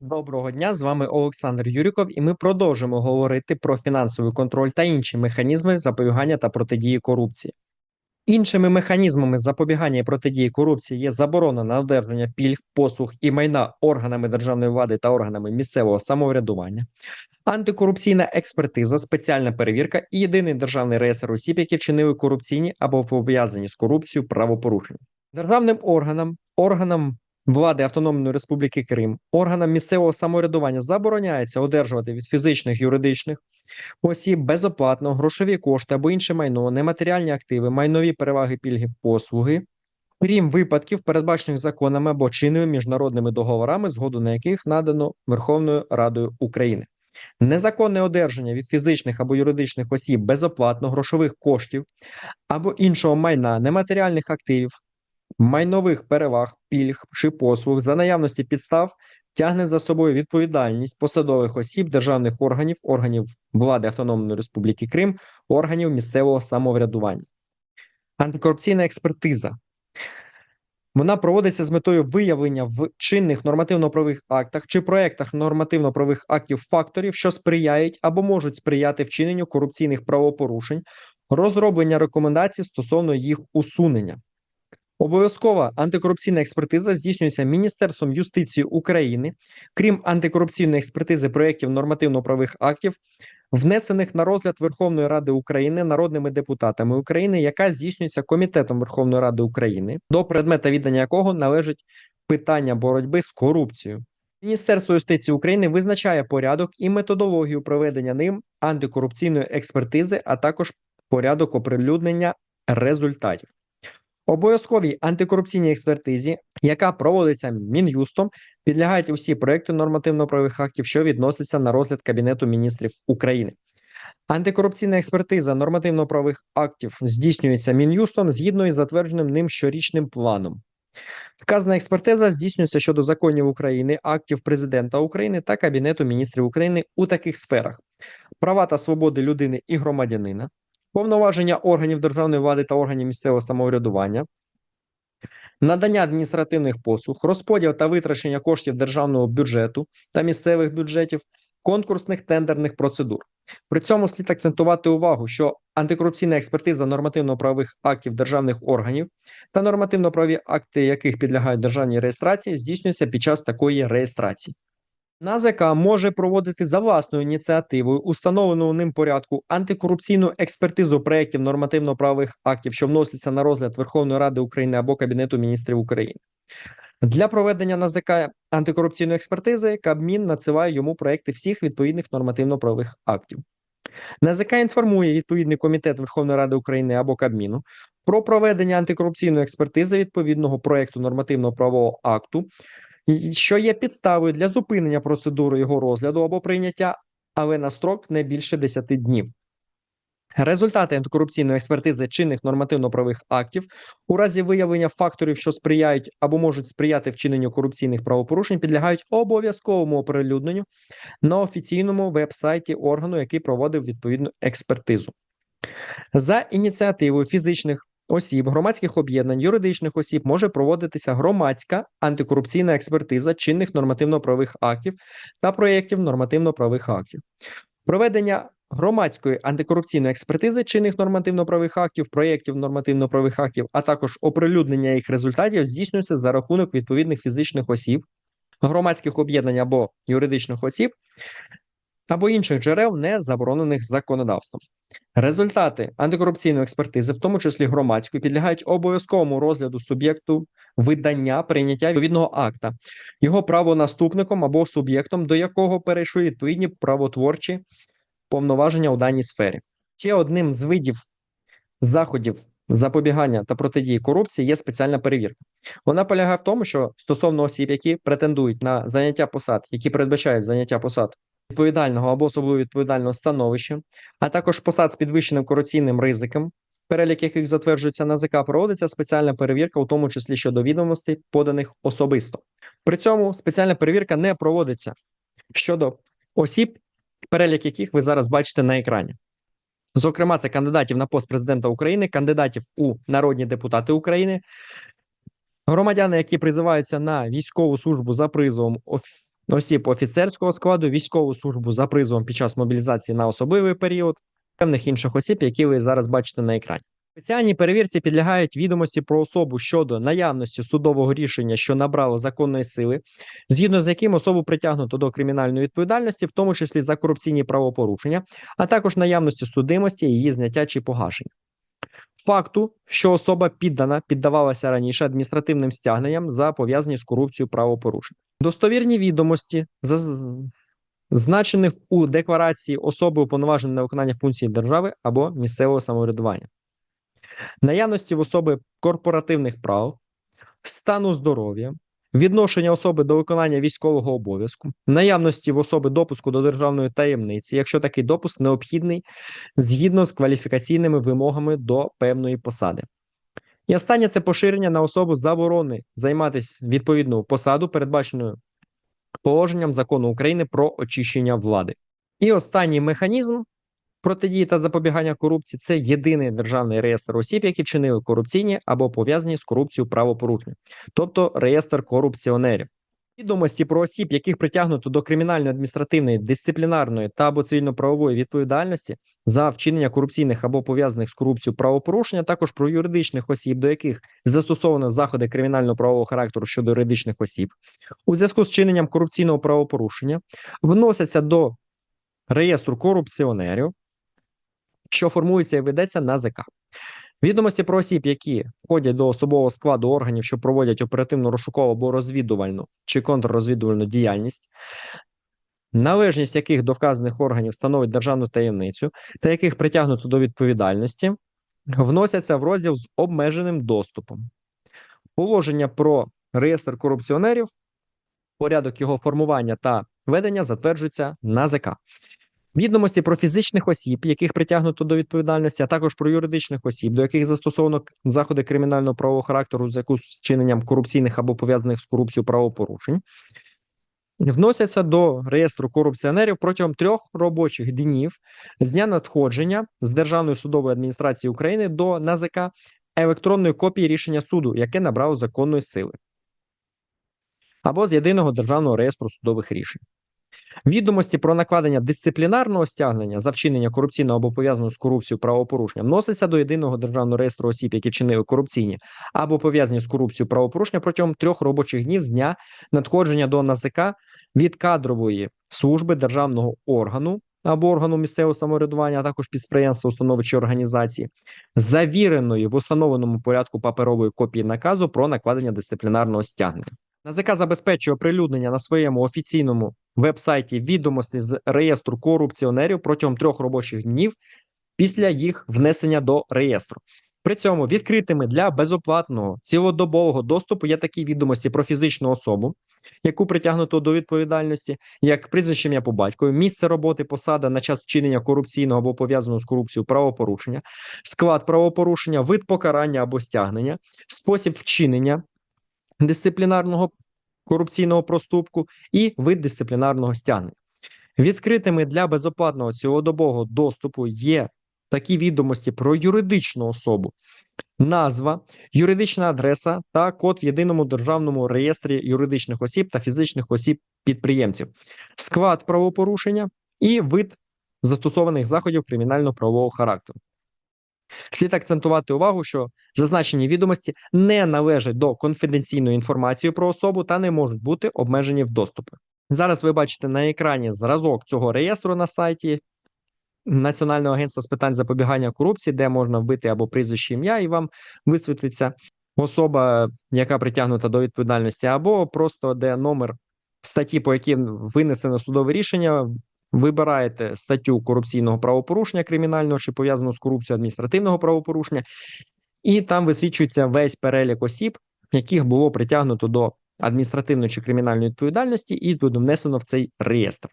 Доброго дня, з вами Олександр Юріков, і ми продовжимо говорити про фінансовий контроль та інші механізми запобігання та протидії корупції. Іншими механізмами запобігання і протидії корупції є заборона на одержання пільг, послуг і майна органами державної влади та органами місцевого самоврядування, антикорупційна експертиза, спеціальна перевірка і єдиний державний реєстр осіб, які вчинили корупційні або пов'язані з корупцією правопорушення. Державним органам, органам влади Автономної Республіки Крим, органам місцевого самоврядування забороняється одержувати від фізичних юридичних осіб безоплатно грошові кошти або інше майно, нематеріальні активи, майнові переваги, пільги, послуги, крім випадків, передбачених законами або чинними міжнародними договорами, згоду на яких надано Верховною Радою України. Незаконне одержання від фізичних або юридичних осіб безоплатно грошових коштів або іншого майна, нематеріальних активів, майнових переваг, пільг чи послуг за наявності підстав тягне за собою відповідальність посадових осіб державних органів, органів влади Автономної Республіки Крим, органів місцевого самоврядування. Антикорупційна експертиза. Вона проводиться з метою виявлення в чинних нормативно-правових актах чи проектах нормативно-правових актів факторів, що сприяють або можуть сприяти вчиненню корупційних правопорушень, розроблення рекомендацій стосовно їх усунення. Обов'язкова антикорупційна експертиза здійснюється Міністерством юстиції України, крім антикорупційної експертизи проєктів нормативно-правових актів, внесених на розгляд Верховної Ради України народними депутатами України, яка здійснюється Комітетом Верховної Ради України, до предмета віддання якого належить питання боротьби з корупцією. Міністерство юстиції України визначає порядок і методологію проведення ним антикорупційної експертизи, а також порядок оприлюднення результатів. Обов'язковій антикорупційній експертизі, яка проводиться Мін'юстом, підлягають усі проекти нормативно-правових актів, що відносяться на розгляд Кабінету міністрів України. Антикорупційна експертиза нормативно-правових актів здійснюється Мін'юстом згідно із затвердженим ним щорічним планом. Вказана експертиза здійснюється щодо законів України, актів президента України та Кабінету міністрів України у таких сферах: права та свободи людини і громадянина, повноваження органів державної влади та органів місцевого самоврядування, надання адміністративних послуг, розподіл та витрачення коштів державного бюджету та місцевих бюджетів, конкурсних тендерних процедур. При цьому слід акцентувати увагу, що антикорупційна експертиза нормативно-правових актів державних органів та нормативно-правові акти, яких підлягають державній реєстрації, здійснюються під час такої реєстрації. НАЗК може проводити за власною ініціативою установлену ним порядку антикорупційну експертизу проєктів нормативно-правових актів, що вносяться на розгляд Верховної Ради України або Кабінету міністрів України. Для проведення НАЗК антикорупційної експертизи Кабмін надсилає йому проекти всіх відповідних нормативно-правових актів. НАЗК інформує відповідний комітет Верховної Ради України або Кабміну про проведення антикорупційної експертизи відповідного проекту нормативно-правового акту, що є підставою для зупинення процедури його розгляду або прийняття, але на строк не більше 10 днів. Результати антикорупційної експертизи чинних нормативно-правових актів у разі виявлення факторів, що сприяють або можуть сприяти вчиненню корупційних правопорушень, підлягають обов'язковому оприлюдненню на офіційному веб-сайті органу, який проводив відповідну експертизу. За ініціативою фізичних осіб, громадських об'єднань, юридичних осіб може проводитися громадська антикорупційна експертиза чинних нормативно-правових актів та проєктів нормативно-правових актів. Проведення громадської антикорупційної експертизи чинних нормативно-правових актів, проєктів нормативно-правових актів, а також оприлюднення їх результатів здійснюється за рахунок відповідних фізичних осіб, громадських об'єднань або юридичних осіб або інших джерел, не заборонених законодавством. Результати антикорупційної експертизи, в тому числі громадської, підлягають обов'язковому розгляду суб'єкту видання прийняття відповідного акта, його правонаступником або суб'єктом, до якого перейшли відповідні правотворчі повноваження у даній сфері. Ще одним з видів заходів запобігання та протидії корупції є спеціальна перевірка. Вона полягає в тому, що стосовно осіб, які претендують на заняття посад, які передбачають заняття посад відповідального або особливо відповідального становища, а також посад з підвищеним корупційним ризиком, перелік яких затверджується НАЗК, проводиться спеціальна перевірка, у тому числі щодо відомостей, поданих особисто. При цьому спеціальна перевірка не проводиться щодо осіб, перелік яких ви зараз бачите на екрані. Зокрема, це кандидатів на пост президента України, кандидатів у народні депутати України, громадяни, які призиваються на військову службу за призовом осіб офіцерського складу, військову службу за призовом під час мобілізації на особливий період, певних інших осіб, які ви зараз бачите на екрані. Спеціальній перевірці підлягають відомості про особу щодо наявності судового рішення, що набрало законної сили, згідно з яким особу притягнуто до кримінальної відповідальності, в тому числі за корупційні правопорушення, а також наявності судимості, її зняття чи погашення. Факту, що особа піддана піддавалася раніше адміністративним стягненням за пов'язані з корупцією правопорушень. Достовірні відомості, зазначених у декларації особи уповноваженої на виконання функцій держави або місцевого самоврядування, наявності в особи корпоративних прав, стану здоров'я, відношення особи до виконання військового обов'язку, наявності в особи допуску до державної таємниці, якщо такий допуск необхідний згідно з кваліфікаційними вимогами до певної посади. І останнє це поширення на особу заборони займатися відповідну посаду, передбаченою положенням закону України про очищення влади. І останній механізм протидії та запобігання корупції це єдиний державний реєстр осіб, які вчинили корупційні або пов'язані з корупцією правопорушення, тобто реєстр корупціонерів. Відомості про осіб, яких притягнуто до кримінальної, адміністративної, дисциплінарної та або цивільно-правової відповідальності за вчинення корупційних або пов'язаних з корупцією правопорушення, також про юридичних осіб, до яких застосовано заходи кримінально-правового характеру щодо юридичних осіб, у зв'язку з вчиненням корупційного правопорушення, вносяться до реєстру корупціонерів, що формується і ведеться на ЗК. Відомості про осіб, які входять до особового складу органів, що проводять оперативну розшукову або розвідувальну чи контррозвідувальну діяльність, належність яких до вказаних органів становить державну таємницю, та яких притягнуто до відповідальності, вносяться в розділ з обмеженим доступом. Положення про реєстр корупціонерів, порядок його формування та ведення затверджується на ЗК. Відомості про фізичних осіб, яких притягнуто до відповідальності, а також про юридичних осіб, до яких застосовано заходи кримінального правового характеру в зв'язку з вчиненням корупційних або пов'язаних з корупцією правопорушень, вносяться до реєстру корупціонерів протягом трьох робочих днів з дня надходження з Державної судової адміністрації України до НАЗК електронної копії рішення суду, яке набрало законної сили, або з єдиного державного реєстру судових рішень. Відомості про накладення дисциплінарного стягнення за вчинення корупційного або пов'язаного з корупцією правопорушення вносяться до єдиного державного реєстру осіб, які вчинили корупційні або пов'язані з корупцією правопорушення протягом трьох робочих днів з дня надходження до НАЗК від кадрової служби державного органу або органу місцевого самоврядування, а також підприємства, установи організації, завіреної в установленому порядку паперової копії наказу про накладення дисциплінарного стягнення. НАЗК забезпечує оприлюднення на своєму офіційному веб-сайті відомостей з реєстру корупціонерів протягом трьох робочих днів після їх внесення до реєстру. При цьому відкритими для безоплатного цілодобового доступу є такі відомості про фізичну особу, яку притягнуто до відповідальності, як прізвище ім'я по батькові, місце роботи, посада на час вчинення корупційного або пов'язаного з корупцією правопорушення, склад правопорушення, вид покарання або стягнення, спосіб вчинення дисциплінарного корупційного проступку і вид дисциплінарного стягнення. Відкритими для безоплатного цілодобового доступу є такі відомості про юридичну особу, назва, юридична адреса та код в єдиному державному реєстрі юридичних осіб та фізичних осіб підприємців, склад правопорушення і вид застосованих заходів кримінально-правового характеру. Слід акцентувати увагу, що зазначені відомості не належать до конфіденційної інформації про особу та не можуть бути обмежені в доступі. Зараз ви бачите на екрані зразок цього реєстру на сайті Національного агентства з питань запобігання корупції, де можна вбити або прізвище ім'я, і вам висвітлиться особа, яка притягнута до відповідальності, або просто де номер статті, по якій винесено судове рішення. Вибираєте статтю корупційного правопорушення кримінального чи пов'язаного з корупцією адміністративного правопорушення, і там висвічується весь перелік осіб, яких було притягнуто до адміністративної чи кримінальної відповідальності, і буде внесено в цей реєстр.